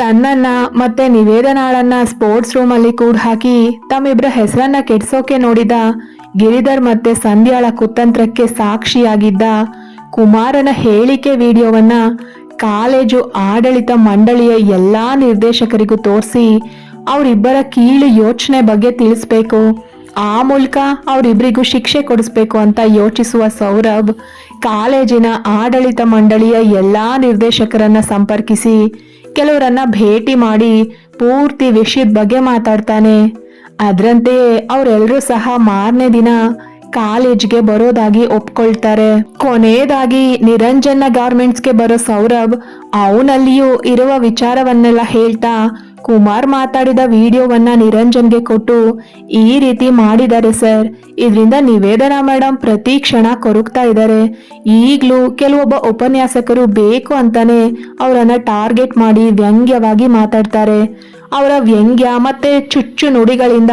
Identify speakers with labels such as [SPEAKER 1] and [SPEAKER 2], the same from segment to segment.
[SPEAKER 1] ತನ್ನನ್ನ ಮತ್ತೆ ನಿವೇದನಾಳನ್ನ sports room ಅಲ್ಲಿ ಕೂಡ ಹಾಕಿ ತಮ್ಮಿಬ್ರ ಹೆಸರನ್ನ ಕೆಡ್ಸೋಕೆ ನೋಡಿದ ಗಿರಿಧರ್ ಮತ್ತೆ ಸಂಧ್ಯಾಳ ಕುತಂತ್ರಕ್ಕೆ ಸಾಕ್ಷಿಯಾಗಿದ್ದ ಕುಮಾರನ ಹೇಳಿಕೆ ವಿಡಿಯೋವನ್ನ ಕಾಲೇಜು ಆಡಳಿತ ಮಂಡಳಿಯ ಎಲ್ಲಾ ನಿರ್ದೇಶಕರಿಗೂ ತೋರಿಸಿ ಅವರಿಬ್ಬರ ಕೀಳು ಯೋಚನೆ ಬಗ್ಗೆ ತಿಳಿಸ್ಬೇಕು. ಆ ಮೂಲಕ ಅವರಿಬ್ಬರಿಗೂ ಶಿಕ್ಷೆ ಕೊಡಿಸ್ಬೇಕು ಅಂತ ಯೋಚಿಸುವ ಸೌರಭ್ ಕಾಲೇಜಿನ ಆಡಳಿತ ಮಂಡಳಿಯ ಎಲ್ಲಾ ನಿರ್ದೇಶಕರನ್ನ ಸಂಪರ್ಕಿಸಿ ಕೆಲವರನ್ನ ಭೇಟಿ ಮಾಡಿ ಪೂರ್ತಿ ವಿಷಯದ ಬಗ್ಗೆ ಮಾತಾಡ್ತಾನೆ. ಅದರಂತೆಯೇ ಅವರೆಲ್ಲರೂ ಸಹ ಮಾರನೇ ದಿನ ಕಾಲೇಜ್ಗೆ ಬರೋದಾಗಿ ಒಪ್ಕೊಳ್ತಾರೆ. ಕೊನೆಯದಾಗಿ ನಿರಂಜನ ಗಾರ್ಮೆಂಟ್ಸ್ಗೆ ಬರೋ ಸೌರಭ್ ಅವನಲ್ಲಿಯೂ ಇರುವ ವಿಚಾರವನ್ನೆಲ್ಲ ಹೇಳ್ತಾ ಕುಮಾರ್ ಮಾತಾಡಿದ ವಿಡಿಯೋವನ್ನ ನಿರಂಜನ್ಗೆ ಕೊಟ್ಟು, ಈ ರೀತಿ ಮಾಡಿದ್ದಾರೆ ಸರ್, ಇದರಿಂದ ನಿವೇದನಾ ಮೇಡಮ್ ಪ್ರತಿ ಕ್ಷಣ ಕೊರಗ್ತಾ ಇದ್ದಾರೆ. ಈಗಲೂ ಕೆಲವೊಬ್ಬ ಉಪನ್ಯಾಸಕರು ಬೇಕು ಅಂತಾನೆ ಅವರನ್ನ ಟಾರ್ಗೆಟ್ ಮಾಡಿ ವ್ಯಂಗ್ಯವಾಗಿ ಮಾತಾಡ್ತಾರೆ. ಅವರ ವ್ಯಂಗ್ಯ ಮತ್ತೆ ಚುಚ್ಚು ನುಡಿಗಳಿಂದ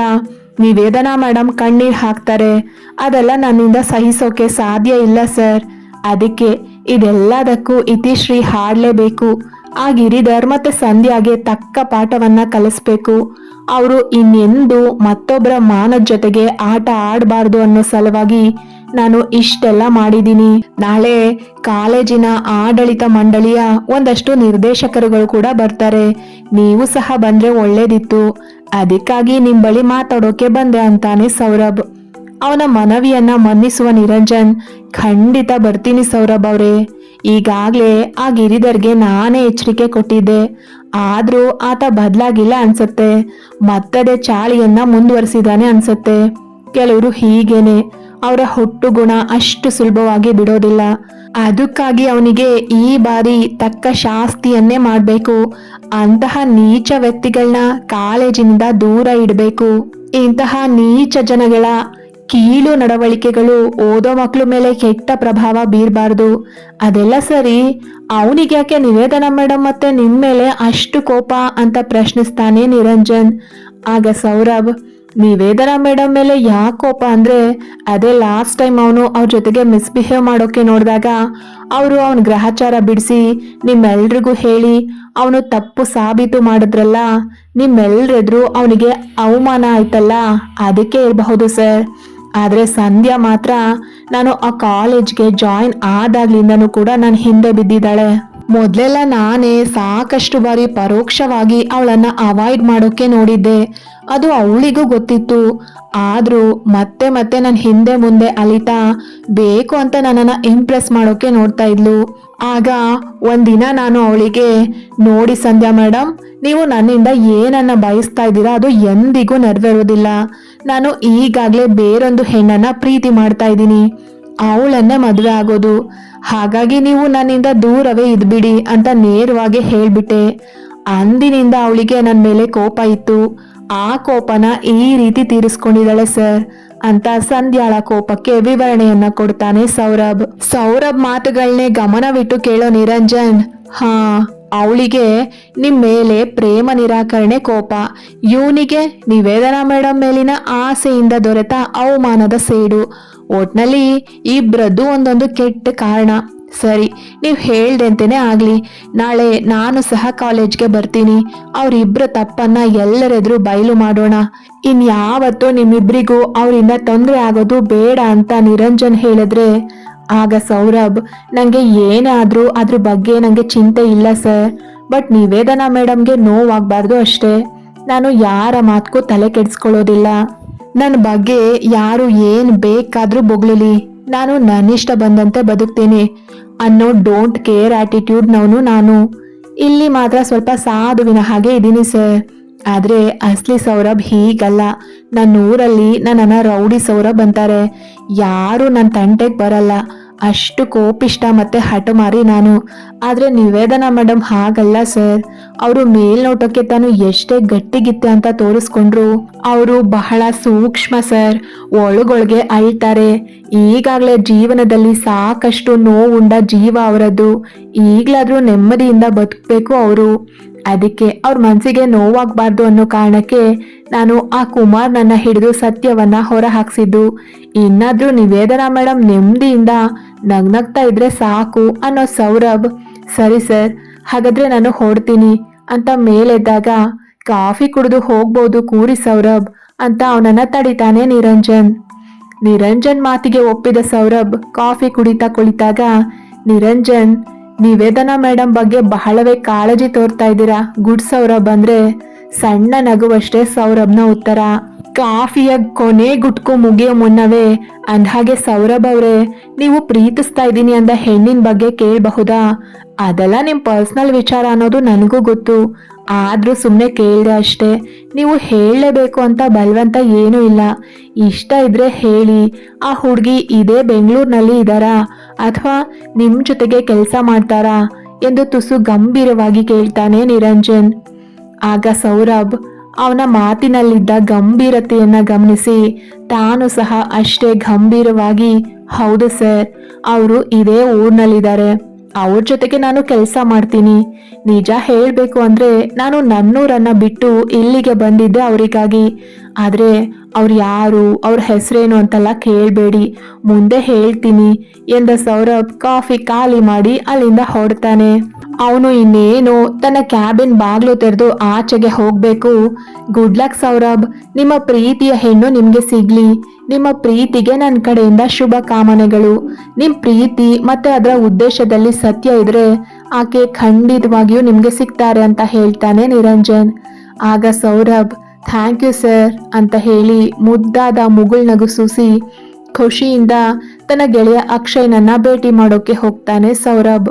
[SPEAKER 1] ನಿವೇದನಾ ಮೇಡಮ್ ಕಣ್ಣೀರ್ ಹಾಕ್ತಾರೆ. ಅದೆಲ್ಲ ನನ್ನಿಂದ ಸಹಿಸೋಕೆ ಸಾಧ್ಯ ಇಲ್ಲ ಸರ್. ಅದಕ್ಕೆ ಇದೆಲ್ಲದಕ್ಕೂ ಇತಿಶ್ರೀ ಹಾಡ್ಲೇಬೇಕು. ಆ ಗಿರಿಧರ್ ಮತ್ತೆ ಸಂಧ್ಯಾಗೆ ತಕ್ಕ ಪಾಠವನ್ನ ಕಲಿಸ್ಬೇಕು. ಅವರು ಇನ್ನೆಂದು ಮತ್ತೊಬ್ಬರ ಮಾನದ ಜೊತೆಗೆ ಆಟ ಆಡಬಾರ್ದು ಅನ್ನೋ ಸಲುವಾಗಿ ನಾನು ಇಷ್ಟೆಲ್ಲ ಮಾಡಿದ್ದೀನಿ ನಾಳೆ ಕಾಲೇಜಿನ ಆಡಳಿತ ಮಂಡಳಿಯ ಒಂದಷ್ಟು ನಿರ್ದೇಶಕರುಗಳು ಕೂಡ ಬರ್ತಾರೆ. ನೀವು ಸಹ ಬಂದ್ರೆ ಒಳ್ಳೇದಿತ್ತು. ಅದಕ್ಕಾಗಿ ನಿಮ್ ಬಳಿ ಮಾತಾಡೋಕೆ ಬಂದೆ ಅಂತಾನೆ ಸೌರಭ್. ಅವನ ಮನವಿಯನ್ನ ಮನ್ನಿಸುವ ನಿರಂಜನ್, ಖಂಡಿತ ಬರ್ತೀನಿ ಸೌರಭ್ ಅವ್ರೆ. ಈಗಾಗ್ಲೇ ಆ ಗಿರಿಧರ್ಗೆ ನಾನೇ ಎಚ್ಚರಿಕೆ ಕೊಟ್ಟಿದ್ದೆ. ಆದ್ರೂ ಆತ ಬದಲಾಗಿಲ್ಲ ಅನ್ಸತ್ತೆ. ಮತ್ತದೇ ಚಾಳಿಯನ್ನ ಮುಂದುವರಿಸಿದಾನೆ ಅನ್ಸತ್ತೆ. ಕೆಲವರು ಹೀಗೇನೆ. ಅವರ ಹುಟ್ಟು ಗುಣ ಅಷ್ಟು ಸುಲಭವಾಗಿ ಬಿಡೋದಿಲ್ಲ. ಅದಕ್ಕಾಗಿ ಅವನಿಗೆ ಈ ಬಾರಿ ತಕ್ಕ ಶಾಸ್ತಿಯನ್ನೇ ಮಾಡಬೇಕು. ಅಂತಹ ನೀಚ ವ್ಯಕ್ತಿಗಳನ್ನ ಕಾಲೇಜಿನಿಂದ ದೂರ ಇಡಬೇಕು. ಇಂತಹ ನೀಚ ಜನಗಳ ಕೀಳು ನಡವಳಿಕೆಗಳು ಓದೋ ಮಕ್ಕಳ ಮೇಲೆ ಕೆಟ್ಟ ಪ್ರಭಾವ ಬೀರಬಾರ್ದು. ಅದೆಲ್ಲ ಸರಿ, ಅವನಿಗೆ ಯಾಕೆ ನಿವೇದನ ಮೇಡಮ್ ಮತ್ತೆ ನಿಮ್ಮ ಮೇಲೆ ಅಷ್ಟು ಕೋಪ ಅಂತ ಪ್ರಶ್ನಿಸ್ತಾನೆ ನಿರಂಜನ್. ಆಗ ಸೌರಭ್, ನಿವೇದನ ಮೇಡಮ್ ಮೇಲೆ ಯಾಕೆ ಕೋಪ ಅಂದ್ರೆ, ಅದೇ ಲಾಸ್ಟ್ ಟೈಮ್ ಅವನು ಅವ್ರ ಜೊತೆಗೆ ಮಿಸ್ಬಿಹೇವ್ ಮಾಡೋಕೆ ನೋಡಿದಾಗ, ಅವರು ಅವನ ಗ್ರಹಚಾರ ಬಿಡಿಸಿ, ನಿಮ್ಮೆಲ್ರಿಗೂ ಹೇಳಿ, ಅವನು ತಪ್ಪು ಸಾಬೀತು ಮಾಡಿದ್ರಲ್ಲ, ನಿಮ್ಮೆಲ್ರೆದ್ರು ಅವನಿಗೆ ಅವಮಾನ ಆಯ್ತಲ್ಲ, ಅದಕ್ಕೆ ಇರಬಹುದು ಸರ್. ಆದ್ರೆ ಸಂಧ್ಯಾ ಮಾತ್ರ ನಾನು ಆ ಕಾಲೇಜ್ಗೆ ಜಾಯಿನ್ ಆದಾಗ್ಲಿಂದನೂ ಕೂಡ ನಾನು ಹಿಂದೆ ಬಿದ್ದಿದ್ದಾಳೆ. ಮೊದಲೆಲ್ಲ ನಾನೇ ಸಾಕಷ್ಟು ಬಾರಿ ಪರೋಕ್ಷವಾಗಿ ಅವಳನ್ನ ಅವಾಯ್ಡ್ ಮಾಡೋಕೆ ನೋಡಿದ್ದೆ. ಅದು ಅವಳಿಗೂ ಗೊತ್ತಿತ್ತು. ಆದರೂ ಮತ್ತೆ ಮತ್ತೆ ನನ್ನ ಹಿಂದೆ ಮುಂದೆ ಅಲಿತಾ ಬೇಕು ಅಂತ ನನ್ನನ್ನು ಇಂಪ್ರೆಸ್ ಮಾಡೋಕೆ ನೋಡ್ತಾ ಇದ್ಲು. ಆಗ ಒಂದಿನ ನಾನು ಅವಳಿಗೆ, ನೋಡಿ ಸಂಧ್ಯಾ ಮೇಡಮ್ ನೀವು ನನ್ನಿಂದ ಏನನ್ನ ಬಯಸ್ತಾ ಇದ್ದೀರಾ ಅದು ಎಂದಿಗೂ ನೆರವೇರೋದಿಲ್ಲ. ನಾನು ಈಗಾಗಲೇ ಬೇರೊಂದು ಹೆಣ್ಣನ್ನ ಪ್ರೀತಿ ಮಾಡ್ತಾ ಇದ್ದೀನಿ. ಅವಳನ್ನೇ ಮದುವೆ ಆಗೋದು. ಹಾಗಾಗಿ ನೀವು ನನ್ನಿಂದ ದೂರವೇ ಇದ್ಬಿಡಿ ಅಂತ ನೇರವಾಗಿ ಹೇಳ್ಬಿಟ್ಟೆ. ಅಂದಿನಿಂದ ಅವಳಿಗೆ ನನ್ನ ಮೇಲೆ ಕೋಪ ಇತ್ತು. ಆ ಕೋಪನ ಈ ರೀತಿ ತೀರಿಸ್ಕೊಂಡಿದ್ದಾಳೆ ಸರ್ ಅಂತ ಸಂಧ್ಯಾಳ ಕೋಪಕ್ಕೆ ವಿವರಣೆಯನ್ನ ಕೊಡ್ತಾನೆ ಸೌರಭ್. ಸೌರಭ್ ಮಾತುಗಳನ್ನೇ ಗಮನವಿಟ್ಟು ಕೇಳೋ ನಿರಂಜನ್, ಹಾ ಅವಳಿಗೆ ನಿಮ್ಮ ಮೇಲೆ ಪ್ರೇಮ ನಿರಾಕರಣೆ ಕೋಪ. ಇವನಿಗೆ ನಿವೇದನಾ ಮೇಡಮ್ ಮೇಲಿನ ಆಸೆಯಿಂದ ದೊರೆತ ಅವಮಾನದ ಸೇಡು. ಒಟ್ನಲ್ಲಿ ಇಬ್ಬರದ್ದು ಒಂದೊಂದು ಕೆಟ್ಟ ಕಾರಣ. ಸರಿ, ನೀವು ಹೇಳ್ದಂತೆನೇ ಆಗ್ಲಿ. ನಾಳೆ ನಾನು ಸಹ ಕಾಲೇಜ್ಗೆ ಬರ್ತೀನಿ. ಅವರಿಬ್ಬರ ತಪ್ಪನ್ನ ಎಲ್ಲರೆದುರು ಬಯಲು ಮಾಡೋಣ. ಇನ್ಯಾವತ್ತೂ ನಿಮ್ಮಿಬ್ರಿಗೂ ಅವರಿಂದ ತೊಂದರೆ ಆಗೋದು ಬೇಡ ಅಂತ ನಿರಂಜನ್ ಹೇಳಿದ್ರೆ ಆಗ ಸೌರಭ್, ನಂಗೆ ಏನಾದರೂ ಅದ್ರ ಬಗ್ಗೆ ನಂಗೆ ಚಿಂತೆ ಇಲ್ಲ ಸರ್, ಬಟ್ ನಿವೇದನಾ ಮೇಡಮ್ಗೆ ನೋವಾಗಬಾರ್ದು ಅಷ್ಟೇ. ನಾನು ಯಾರ ಮಾತ್ಗೂ ತಲೆ ಕೆಡಿಸ್ಕೊಳ್ಳೋದಿಲ್ಲ. ನನ್ನ ಬಗ್ಗೆ ಯಾರು ಏನು ಬೇಕಾದರೂ ಬೊಗಳಲಿ. ನಾನು ನನ್ನಿಷ್ಟ ಬಂದಂತೆ ಬದುಕ್ತೀನಿ ಅನ್ನೋ ಡೋಂಟ್ ಕೇರ್ ಆಟಿಟ್ಯೂಡ್ನವನು ನಾನು. ಇಲ್ಲಿ ಮಾತ್ರ ಸ್ವಲ್ಪ ಸಾಧುವಿನ ಹಾಗೆ ಇದ್ದೀನಿ ಸರ್. ಆದ್ರೆ ಅಸ್ಲಿ ಸೌರಭ್ ಹೀಗಲ್ಲ. ನನ್ನ ಊರಲ್ಲಿ ನನ್ನನ್ನು ರೌಡಿ ಸೌರಭ್ ಅಂತಾರೆ. ಯಾರು ನನ್ನ ತಂಟೆಗೆ ಬರಲ್ಲ. ಅಷ್ಟು ಕೋಪಿಷ್ಟ ಮತ್ತೆ ಹಠಮಾರಿ ನಾನು. ಆದ್ರೆ ನಿವೇದನಾ ಮೇಡಮ್ ಹಾಗಲ್ಲ ಸರ್. ಅವರು ಮೇಲ್ನೋಟಕ್ಕೆ ತಾನು ಎಷ್ಟೇ ಗಟ್ಟಿಗಿತ್ತೆ ಅಂತ ತೋರಿಸ್ಕೊಂಡ್ರು. ಅವರು ಬಹಳ ಸೂಕ್ಷ್ಮ ಸರ್. ಒಳಗೊಳಗೆ ಅಳ್ತಾರೆ. ಈಗಾಗಲೇ ಜೀವನದಲ್ಲಿ ಸಾಕಷ್ಟು ನೋವುಂಡ ಜೀವ ಅವರದ್ದು. ಈಗಲಾದರೂ ನೆಮ್ಮದಿಯಿಂದ ಬದುಕಬೇಕು ಅವರು. ಅದಕ್ಕೆ ಅವ್ರ ಮನಸ್ಸಿಗೆ ನೋವಾಗಬಾರ್ದು ಅನ್ನೋ ಕಾರಣಕ್ಕೆ ನಾನು ಆ ಕುಮಾರ್ ನನ್ನ ಹಿಡಿದು ಸತ್ಯವನ್ನ ಹೊರ ಹಾಕ್ಸಿದ್ದು ಇನ್ನಾದ್ರೂ ನಿವೇದನಾ ಮೇಡಮ್ ನೆಮ್ಮದಿಯಿಂದ ನಗ್ನಗ್ತಾ ಇದ್ರೆ ಸಾಕು ಅನ್ನೋ ಸೌರಭ್, ಸರಿ ಸರ್, ಹಾಗಾದ್ರೆ ನಾನು ಹೊಡ್ತೀನಿ ಅಂತ ಮೇಲೆದ್ದಾಗ, ಕಾಫಿ ಕುಡಿದು ಹೋಗ್ಬೋದು ಕೂರಿ ಸೌರಭ್ ಅಂತ ಅವನನ್ನ ತಡಿತಾನೆ ನಿರಂಜನ್. ನಿರಂಜನ್ ಮಾತಿಗೆ ಒಪ್ಪಿದ ಸೌರಭ್ ಕಾಫಿ ಕುಡಿತಾ ಕುಳಿತಾಗ, ನಿರಂಜನ್ ನಿವೇದನಾ ಮೇಡಮ್ ಬಗ್ಗೆ ಬಹಳವೇ ಕಾಳಜಿ ತೋರ್ತಾ ಇದ್ದೀರಾ? ಗುಡ್ ಸೌರಭ್ ಅಂದ್ರೆ ಸಣ್ಣ ನಗುವಷ್ಟೇ ಸೌರಭ್ನ ಉತ್ತರ. ಕಾಫಿಯ ಕೊನೆ ಗುಟ್ಕು ಮುಗಿಯೋ ಮುನ್ನವೇ ಅಂದ್ಹಾಗೆ ಸೌರಭ್ ಅವರೇ, ನೀವು ಪ್ರೀತಿಸ್ತಾ ಇದ್ದೀನಿ ಅಂದ ಹೆಣ್ಣಿನ ಬಗ್ಗೆ ಕೇಳಬಹುದಾ? ಅದೆಲ್ಲ ನಿಮ್ ಪರ್ಸನಲ್ ವಿಚಾರ ಅನ್ನೋದು ನನಗೂ ಗೊತ್ತು. ಆದ್ರೂ ಸುಮ್ಮನೆ ಕೇಳಿದೆ ಅಷ್ಟೇ. ನೀವು ಹೇಳಲೇಬೇಕು ಅಂತ ಬಲವಂತ ಏನೂ ಇಲ್ಲ. ಇಷ್ಟ ಇದ್ರೆ ಹೇಳಿ. ಆ ಹುಡುಗಿ ಇದೇ ಬೆಂಗಳೂರಿನಲ್ಲಿ ಇದ್ದಾರಾ? ಅಥವಾ ನಿಮ್ಮ ಜೊತೆಗೆ ಕೆಲಸ ಮಾಡ್ತಾರಾ? ಎಂದು ತುಸು ಗಂಭೀರವಾಗಿ ಕೇಳ್ತಾನೆ ನಿರಂಜನ್. ಆಗ ಸೌರಭ್ ಅವನ ಮಾತಿನಲ್ಲಿದ್ದ ಗಂಭೀರತೆಯನ್ನು ಗಮನಿಸಿ. ತಾನು ಸಹ ಅಷ್ಟೇ ಗಂಭೀರವಾಗಿ, ಹೌದು ಸರ್, ಅವರು ಇದೇ ಊರ್ನಲ್ಲಿದ್ದಾರೆ. ಅವ್ರ ಜೊತೆಗೆ ನಾನು ಕೆಲಸ ಮಾಡ್ತೀನಿ. ನಿಜ ಹೇಳಬೇಕು ಅಂದ್ರೆ ನಾನು ನನ್ನೂರನ್ನು ಬಿಟ್ಟು ಇಲ್ಲಿಗೆ ಬಂದಿದ್ದೆ ಅವರಿಗಾಗಿ. ಆದ್ರೆ ಅವ್ರು ಯಾರು, ಅವ್ರ ಹೆಸರೇನು ಅಂತೆಲ್ಲ ಕೇಳಬೇಡಿ. ಮುಂದೆ ಹೇಳ್ತೀನಿ ಎಂದ ಸೌರಭ್ ಕಾಫಿ ಖಾಲಿ ಮಾಡಿ ಅಲ್ಲಿಂದ ಹೊಡ್ತಾನೆ ಅವನು ಇನ್ನೇನು ತನ್ನ ಕ್ಯಾಬಿನ್ ಬಾಗ್ಲು ತೆರೆದು ಆಚೆಗೆ ಹೋಗಬೇಕು. ಗುಡ್ ಲಕ್ ಸೌರಭ್, ನಿಮ್ಮ ಪ್ರೀತಿಯ ಹೆಣ್ಣು ನಿಮಗೆ ಸಿಗ್ಲಿ. ನಿಮ್ಮ ಪ್ರೀತಿಗೆ ನನ್ನ ಕಡೆಯಿಂದ ಶುಭ ಕಾಮನೆಗಳು. ನಿಮ್ ಪ್ರೀತಿ ಮತ್ತೆ ಅದರ ಉದ್ದೇಶದಲ್ಲಿ ಸತ್ಯ ಇದ್ರೆ ಆಕೆ ಖಂಡಿತವಾಗಿಯೂ ನಿಮಗೆ ಸಿಗ್ತಾರೆ ಅಂತ ಹೇಳ್ತಾನೆ ನಿರಂಜನ್. ಆಗ ಸೌರಭ್ ಥ್ಯಾಂಕ್ ಯು ಸರ್ ಅಂತ ಹೇಳಿ ಮುದ್ದಾದ ಮುಗುಳ್ ನಗು ಸೂಸಿ ಖುಷಿಯಿಂದ ತನ್ನ ಗೆಳೆಯ ಅಕ್ಷಯ್ನನ್ನ ಭೇಟಿ ಮಾಡೋಕೆ ಹೋಗ್ತಾನೆ ಸೌರಭ್.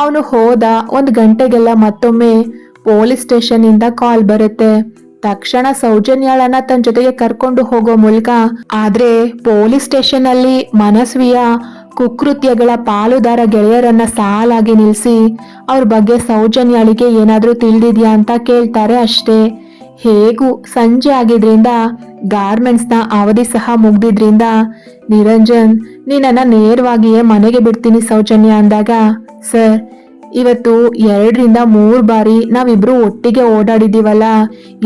[SPEAKER 1] ಅವನು ಹೋದ ಒಂದು ಗಂಟೆಗೆಲ್ಲ ಮತ್ತೊಮ್ಮೆ ಪೊಲೀಸ್ ಸ್ಟೇಷನ್ ಇಂದ ಕಾಲ್ ಬರುತ್ತೆ. ತಕ್ಷಣ ಸೌಜನ್ಯಾಳನ್ನ ತನ್ನ ಜೊತೆಗೆ ಕರ್ಕೊಂಡು ಹೋಗೋ ಮೂಲಕ ಆದ್ರೆ ಪೊಲೀಸ್ ಸ್ಟೇಷನ್ ಅಲ್ಲಿ ಮನಸ್ವಿಯ ಕುಕೃತ್ಯಗಳ ಪಾಲುದಾರ ಗೆಳೆಯರನ್ನ ಸಾಲಾಗಿ ನಿಲ್ಸಿ ಅವ್ರ ಬಗ್ಗೆ ಸೌಜನ್ಯಾಳಿಗೆ ಏನಾದರೂ ತಿಳಿದಿದ್ಯಾ ಅಂತ ಕೇಳ್ತಾರೆ ಅಷ್ಟೇ. ಹೇಗೂ ಸಂಜೆ ಆಗಿದ್ರಿಂದ ಗಾರ್ಮೆಂಟ್ಸ್ನ ಅವಧಿ ಸಹ ಮುಗ್ದಿದ್ರಿಂದ, ನಿರಂಜನ್ ನೀನನ್ನ ನೇರವಾಗಿಯೇ ಮನೆಗೆ ಬಿಡ್ತೀನಿ ಸೌಜನ್ಯ ಅಂದಾಗ, ಸರ್, ಇವತ್ತು ಎರಡರಿಂದ ಮೂರು ಬಾರಿ ನಾವಿಬ್ರು ಒಟ್ಟಿಗೆ ಓಡಾಡಿದೀವಲ್ಲ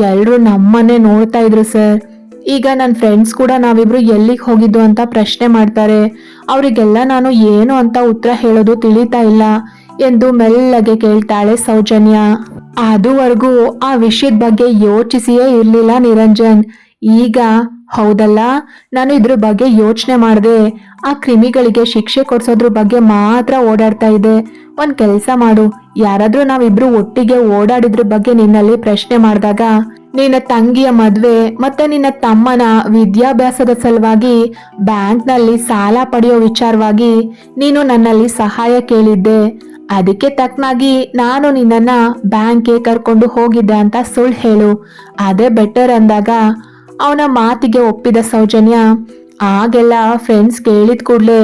[SPEAKER 1] ಎಲ್ಲರೂ ನಮ್ಮನ್ನೇ ನೋಡ್ತಾ ಇದ್ರು ಸರ್. ಈಗ ನನ್ನ ಫ್ರೆಂಡ್ಸ್ ಕೂಡ ನಾವಿಬ್ರು ಎಲ್ಲಿಗೆ ಹೋಗಿದ್ದು ಅಂತ ಪ್ರಶ್ನೆ ಮಾಡ್ತಾರೆ. ಅವರಿಗೆಲ್ಲ ನಾನು ಏನು ಅಂತ ಉತ್ತರ ಹೇಳೋದು ತಿಳಿತಾ ಇಲ್ಲ. ಎಂದು ಮೆಲ್ಲಗೆ ಕೇಳ್ತಾಳೆ ಸೌಜನ್ಯ. ಅದುವರೆಗೂ ಆ ವಿಷಯದ ಬಗ್ಗೆ ಯೋಚಿಸಿಯೇ ಇರಲಿಲ್ಲ ನಿರಂಜನ್. ಈಗ, ಹೌದಲ್ಲ, ನಾನು ಇದ್ರ ಬಗ್ಗೆ ಯೋಚನೆ ಮಾಡಿದೆ. ಆ ಕ್ರಿಮಿಗಳಿಗೆ ಶಿಕ್ಷೆ ಕೊಡ್ಸೋದ್ರ ಬಗ್ಗೆ ಮಾತ್ರ ಓಡಾಡ್ತಾ ಇದೆ. ಒಂದ್ ಕೆಲಸ ಮಾಡು. ಯಾರಾದ್ರೂ ನಾವಿಬ್ರು ಒಟ್ಟಿಗೆ ಓಡಾಡಿದ್ರ ಬಗ್ಗೆ ನಿನ್ನಲ್ಲಿ ಪ್ರಶ್ನೆ ಮಾಡಿದಾಗ, ನಿನ್ನ ತಂಗಿಯ ಮದ್ವೆ ಮತ್ತೆ ನಿನ್ನ ತಮ್ಮನ ವಿದ್ಯಾಭ್ಯಾಸದ ಸಲುವಾಗಿ ಬ್ಯಾಂಕ್ನಲ್ಲಿ ಸಾಲ ಪಡೆಯೋ ವಿಚಾರವಾಗಿ ನೀನು ನನ್ನಲ್ಲಿ ಸಹಾಯ ಕೇಳಿದ್ದೆ. ಅದಕ್ಕೆ ತಕ್ಕನಾಗಿ ನಾನು ನಿನ್ನನ್ನ ಬ್ಯಾಂಕ್ಗೆ ಕರ್ಕೊಂಡು ಹೋಗಿದ್ದೆ ಅಂತ ಸುಳ್ಳು ಹೇಳು. ಅದೇ ಬೆಟರ್ ಅಂದಾಗ ಅವನ ಮಾತಿಗೆ ಒಪ್ಪಿದ ಸೌಜನ್ಯ ಆಗೆಲ್ಲ ಫ್ರೆಂಡ್ಸ್ ಕೇಳಿದ ಕೂಡಲೇ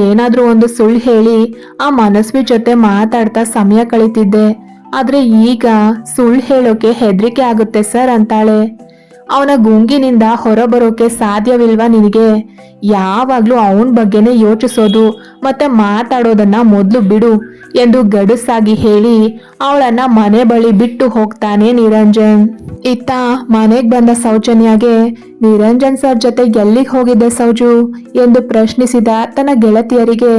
[SPEAKER 1] ಏನಾದರೂ ಒಂದು ಸುಳ್ಳು ಹೇಳಿ ಆ ಮನಸ್ವಿ ಜೊತೆ ಮಾತಾಡ್ತಾ ಸಮಯ ಕಳೀತಿದ್ದೆ. ಆದರೆ ಈಗ ಸುಳ್ಳು ಹೇಳೋಕೆ ಹೆದರಿಕೆ ಆಗುತ್ತೆ ಸರ್ ಅಂತಾಳೆ. ಅವನ ಗುಂಗಿನಿಂದ ಹೊರಬರೋಕೆ ಸಾಧ್ಯವಿಲ್ವಾ ನಿನಗೆ? ಯಾವಾಗ್ಲೂ ಅವನ ಬಗ್ಗೆನೇ ಯೋಚಿಸೋದು ಮತ್ತೆ ಮಾತಾಡೋದನ್ನ ಮೊದಲು ಬಿಡು ಎಂದು ಗಡುಸಾಗಿ ಹೇಳಿ ಅವಳನ್ನ ಮನೆ ಬಳಿ ಬಿಟ್ಟು ಹೋಗ್ತಾನೆ ನಿರಂಜನ್. ಇತ್ತ ಮನೆಗ್ ಬಂದ ಸೌಜನ್ಯಾಗೆ, ನಿರಂಜನ್ ಸರ್ ಜೊತೆ ಎಲ್ಲಿಗೆ ಹೋಗಿದ್ದೆ ಸೌಜು? ಎಂದು ಪ್ರಶ್ನಿಸಿದ ತನ್ನ ಗೆಳತಿಯರಿಗೆ,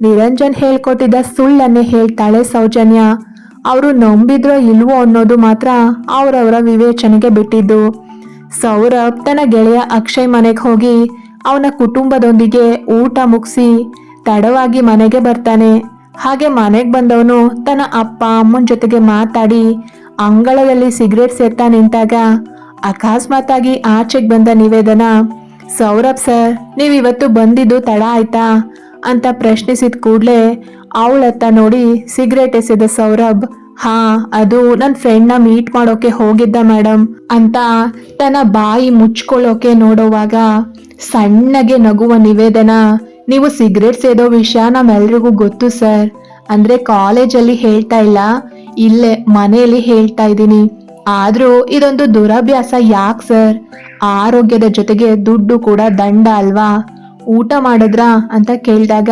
[SPEAKER 1] ನಿರಂಜನ್ ಹೇಳ್ಕೊಟ್ಟಿದ್ದ ಸುಳ್ಳನ್ನೇ ಹೇಳ್ತಾಳೆ ಸೌಜನ್ಯ. ಅವರು ನಂಬಿದ್ರೋ ಇಲ್ವೋ ಅನ್ನೋದು ಮಾತ್ರ ಅವರವರ ವಿವೇಚನೆಗೆ ಬಿಟ್ಟಿದ್ದು. ಸೌರಭ್ ತನ್ನ ಗೆಳೆಯ ಅಕ್ಷಯ್ ಮನೆಗೆ ಹೋಗಿ ಅವನ ಕುಟುಂಬದೊಂದಿಗೆ ಊಟ ಮುಗಿಸಿ ತಡವಾಗಿ ಮನೆಗೆ ಬರ್ತಾನೆ. ಹಾಗೆ ಮನೆಗೆ ಬಂದವನು ತನ್ನ ಅಪ್ಪ, ಅಮ್ಮನ ಜೊತೆಗೆ ಮಾತಾಡಿ ಅಂಗಳದಲ್ಲಿ ಸಿಗರೇಟ್ ಸೇರ್ತಾ ನಿಂತಾಗ ಅಕಸ್ಮಾತಾಗಿ ಆಚೆಗೆ ಬಂದ ನಿವೇದನ, ಸೌರಭ್ ಸರ್, ನೀವಿವತ್ತು ಬಂದಿದ್ದು ತಡ ಆಯ್ತಾ ಅಂತ ಪ್ರಶ್ನಿಸಿದ ಕೂಡಲೇ ಅವಳತ್ತ ನೋಡಿ ಸಿಗರೇಟ್ ಎಸೆದ ಸೌರಭ್ ಹಾ, ಅದು ನನ್ನ ಫ್ರೆಂಡ್ನ ಮೀಟ್ ಮಾಡೋಕೆ ಹೋಗಿದ್ದ ಮೇಡಮ್ ಅಂತ ತನ್ನ ಬಾಯಿ ಮುಚ್ಕೊಳ್ಳೋಕೆ ನೋಡುವಾಗ ಸಣ್ಣಗೆ ನಗುವ ನಿವೇದನ, ನೀವು ಸಿಗರೇಟ್ ಸೇದೋ ವಿಷಯ ನಮ್ಮೆಲ್ರಿಗೂ ಗೊತ್ತು ಸರ್ ಅಂದ್ರೆ ಕಾಲೇಜಲ್ಲಿ ಹೇಳ್ತಾ ಇಲ್ಲ, ಇಲ್ಲೇ ಮನೆಯಲ್ಲಿ ಹೇಳ್ತಾ ಇದ್ದೀನಿ. ಆದ್ರೂ ಇದೊಂದು ದುರಭ್ಯಾಸ ಯಾಕೆ ಸರ್ ಆರೋಗ್ಯದ ಜೊತೆಗೆ ದುಡ್ಡು ಕೂಡ ದಂಡ ಅಲ್ವಾ? ಊಟ ಮಾಡಿದ್ರಾ? ಅಂತ ಕೇಳಿದಾಗ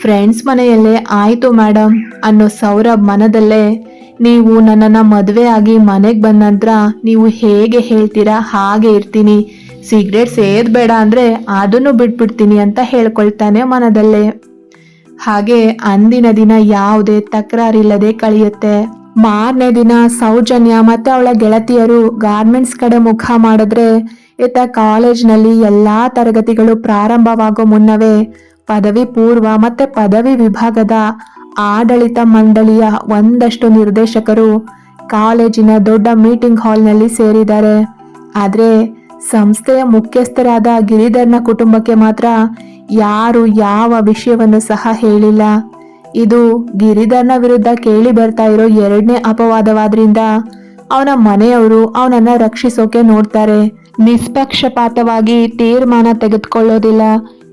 [SPEAKER 1] ಫ್ರೆಂಡ್ಸ್ ಮನೆಯಲ್ಲೇ, ಆಯ್ತು ಮೇಡಮ್ ಅನ್ನೋ ಸೌರಭ್ ಮನದಲ್ಲೇ, ನೀವು ನನ್ನನ್ನು ಮದುವೆ ಆಗಿ ಮನೆಗೆ ಬಂದ ನಂತರ ನೀವು ಹೇಗೆ ಹೇಳ್ತೀರಾ, ಹಾಗೆ ಇರ್ತೀನಿ. ಸಿಗರೇಟ್ ಸೇದ್ ಬೇಡ ಅಂದ್ರೆ ಅದನ್ನು ಬಿಟ್ಬಿಡ್ತೀನಿ ಅಂತ ಹೇಳ್ಕೊಳ್ತಾನೆ ಮನದಲ್ಲೇ. ಹಾಗೆ ಅಂದಿನ ದಿನ ಯಾವುದೇ ತಕರಾರಿಲ್ಲದೆ ಕಳೆಯುತ್ತೆ. ಮಾರನೇ ದಿನ ಸೌಜನ್ಯ ಮತ್ತೆ ಅವಳ ಗೆಳತಿಯರು ಗಾರ್ಮೆಂಟ್ಸ್ ಕಡೆ ಮುಖ ಮಾಡಿದ್ರೆ, ಇತ್ತ ಕಾಲೇಜ್ನಲ್ಲಿ ಎಲ್ಲಾ ತರಗತಿಗಳು ಪ್ರಾರಂಭವಾಗೋ ಮುನ್ನವೇ ಪದವಿ ಪೂರ್ವ ಮತ್ತೆ ಪದವಿ ವಿಭಾಗದ ಆಡಳಿತ ಮಂಡಳಿಯ ಒಂದಷ್ಟು ನಿರ್ದೇಶಕರು ಕಾಲೇಜಿನ ದೊಡ್ಡ ಮೀಟಿಂಗ್ ಹಾಲ್ನಲ್ಲಿ ಸೇರಿದ್ದಾರೆ. ಆದರೆ ಸಂಸ್ಥೆಯ ಮುಖ್ಯಸ್ಥರಾದ ಗಿರಿಧರ್ನ ಕುಟುಂಬಕ್ಕೆ ಮಾತ್ರ ಯಾರು ಯಾವ ವಿಷಯವನ್ನು ಸಹ ಹೇಳಿಲ್ಲ. ಇದು ಗಿರಿಧರ್ನ ವಿರುದ್ಧ ಕೇಳಿ ಬರ್ತಾ ಇರೋ ಎರಡನೇ ಅಪವಾದವಾದ್ರಿಂದ ಅವನ ಮನೆಯವರು ಅವನನ್ನ ರಕ್ಷಿಸೋಕೆ ನೋಡ್ತಾರೆ. ನಿಷ್ಪಕ್ಷಪಾತವಾಗಿ ತೀರ್ಮಾನ ತೆಗೆದುಕೊಳ್ಳೋದಿಲ್ಲ.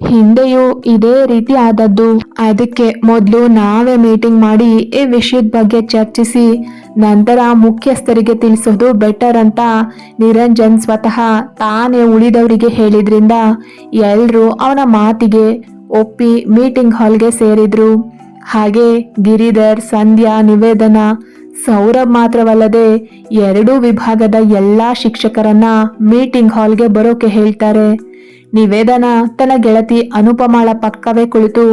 [SPEAKER 1] ಹಿಂದೆಯೂ ಇದೇ ರೀತಿ ಆದದ್ದು ಅದಕ್ಕೆ ಮೊದಲು ನಾವೇ ಮೀಟಿಂಗ್ ಮಾಡಿ ಈ ವಿಷಯದ ಬಗ್ಗೆ ಚರ್ಚಿಸಿ, ನಂತರ ಮುಖ್ಯಸ್ಥರಿಗೆ ತಿಳಿಸೋದು ಬೆಟರ್ ಅಂತ ನಿರಂಜನ್ ಸ್ವತಃ ತಾನೇ ಉಳಿದವರಿಗೆ ಹೇಳಿದ್ರಿಂದ ಎಲ್ಲರೂ ಅವನ ಮಾತಿಗೆ ಒಪ್ಪಿ ಮೀಟಿಂಗ್ ಹಾಲ್ಗೆ ಸೇರಿದ್ರು. ಹಾಗೆ ಗಿರಿಧರ್, ಸಂಧ್ಯಾ, ನಿವೇದನ, ಸೌರಭ್ ಮಾತ್ರವಲ್ಲದೆ ಎರಡೂ ವಿಭಾಗದ ಎಲ್ಲಾ ಶಿಕ್ಷಕರನ್ನ ಮೀಟಿಂಗ್ ಹಾಲ್ಗೆ ಬರೋಕೆ ಹೇಳ್ತಾರೆ. ನಿವೇದನ ತನ್ನ ಗೆಳತಿ ಅನುಪಮಾಳ ಪಕ್ಕವೇ ಕುಳಿತು,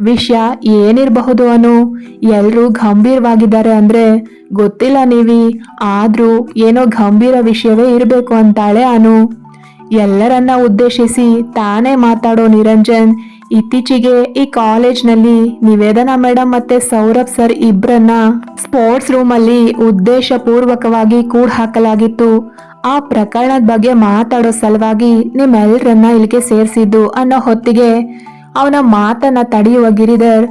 [SPEAKER 1] ವಿಷಯ ಏನಿರಬಹುದು ಅನು? ಎಲ್ಲರೂ ಗಂಭೀರವಾಗಿದ್ದಾರೆ ಅಂದ್ರೆ ಗೊತ್ತಿಲ್ಲ ನೀವಿ, ಆದ್ರೂ ಏನೋ ಗಂಭೀರ ವಿಷಯವೇ ಇರಬೇಕು ಅಂತಾಳೆ ಅನು. ಎಲ್ಲರನ್ನ ಉದ್ದೇಶಿಸಿ ತಾನೇ ಮಾತಾಡೋ ನಿರಂಜನ್ ಇತ್ತೀಚೆಗೆ ಈ ಕಾಲೇಜ್ನಲ್ಲಿ ನಿವೇದನಾ ಮೇಡಮ್ ಮತ್ತೆ ಸೌರಭ್ ಸರ್ ಇಬ್ಬರನ್ನ ಸ್ಪೋರ್ಟ್ಸ್ ರೂಮ್ ಅಲ್ಲಿ ಉದ್ದೇಶ ಪೂರ್ವಕವಾಗಿ ಕೂಡ್ ಹಾಕಲಾಗಿತ್ತು. ಆ ಪ್ರಕರಣದ ಬಗ್ಗೆ ಮಾತಾಡೋ ಸಲುವಾಗಿ ನಿಮ್ಮೆಲ್ಲರನ್ನ ಇಲ್ಲಿಗೆ ಸೇರಿಸಿದ್ದು ಅನ್ನೋ ಹೊತ್ತಿಗೆ ಅವನ ಮಾತನ್ನ ತಡೆಯುವ ಗಿರಿಧರ್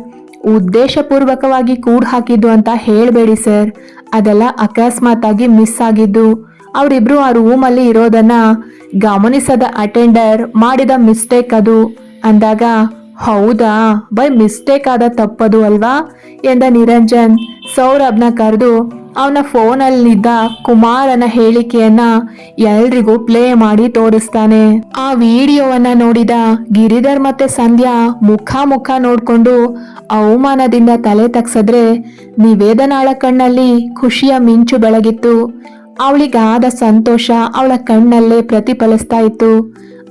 [SPEAKER 1] ಉದ್ದೇಶಪೂರ್ವಕವಾಗಿ ಕೂಡ್ ಹಾಕಿದ್ದು ಅಂತ ಹೇಳಬೇಡಿ ಸರ್. ಅದೆಲ್ಲ ಅಕಸ್ಮಾತ್ ಆಗಿ ಮಿಸ್ ಆಗಿದ್ದು ಅವರಿಬ್ರು ಆ ರೂಮಲ್ಲಿ ಇರೋದನ್ನ ಗಮನಿಸದ ಅಟೆಂಡರ್ ಮಾಡಿದ ಮಿಸ್ಟೇಕ್ ಅದು. ಅಂದಾಗ, ಹೌದಾ, ಬೈ ಮಿಸ್ಟೇಕ್ ಆದ ತಪ್ಪದು ಅಲ್ವಾ? ಎಂದ ನಿರಂಜನ್, ಸೌರಭ್ನ ಕರೆದು, ಅವನ ಫೋನಲ್ಲಿದ್ದ ಕುಮಾರನ ಹೇಳಿಕೆಯನ್ನ ಎಲ್ರಿಗೂ ಪ್ಲೇ ಮಾಡಿ ತೋರಿಸ್ತಾನೆ. ಆ ವಿಡಿಯೋವನ್ನ ನೋಡಿದ ಗಿರಿಧರ್ ಮತ್ತೆ ಸಂಧ್ಯಾ ಮುಖ ಮುಖ ನೋಡ್ಕೊಂಡು ಅವಮಾನದಿಂದ ತಲೆ ತಗ್ಸಿದ್ರೆ ನಿವೇದನಾಳ ಕಣ್ಣಲ್ಲಿ ಖುಷಿಯ ಮಿಂಚು ಬೆಳಗಿತ್ತು. ಅವಳಿಗಾದ ಸಂತೋಷ ಅವಳ ಕಣ್ಣಲ್ಲೇ ಪ್ರತಿಫಲಿಸ್ತಾ ಇತ್ತು.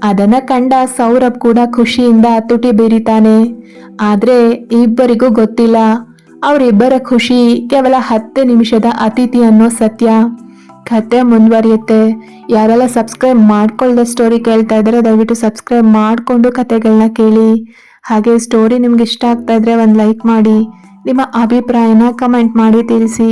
[SPEAKER 1] ಅದನ್ನ ಕಂಡ ಸೌರಭ್ ಕೂಡ ಖುಷಿಯಿಂದ ತುಟಿ ಬೀರಿತಾನೆ. ಆದ್ರೆ ಇಬ್ಬರಿಗೂ ಗೊತ್ತಿಲ್ಲ, ಅವರಿಬ್ಬರ ಖುಷಿ ಕೇವಲ ಹತ್ತು ನಿಮಿಷದ ಅತಿಥಿ ಅನ್ನೋ ಸತ್ಯ. ಕತೆ ಮುಂದುವರಿಯುತ್ತೆ. ಯಾರೆಲ್ಲ ಸಬ್ಸ್ಕ್ರೈಬ್ ಮಾಡ್ಕೊಳ್ಳದೆ ಸ್ಟೋರಿ ಕೇಳ್ತಾ ಇದ್ದಾರೆ ದಯವಿಟ್ಟು ಸಬ್ಸ್ಕ್ರೈಬ್ ಮಾಡಿಕೊಂಡು ಕತೆಗಳನ್ನ ಕೇಳಿ. ಹಾಗೆ ಸ್ಟೋರಿ ನಿಮ್ಗೆ ಇಷ್ಟ ಆಗ್ತಾ ಇದ್ರೆ ಒಂದು ಲೈಕ್ ಮಾಡಿ. ನಿಮ್ಮ ಅಭಿಪ್ರಾಯನ ಕಮೆಂಟ್ ಮಾಡಿ ತಿಳಿಸಿ.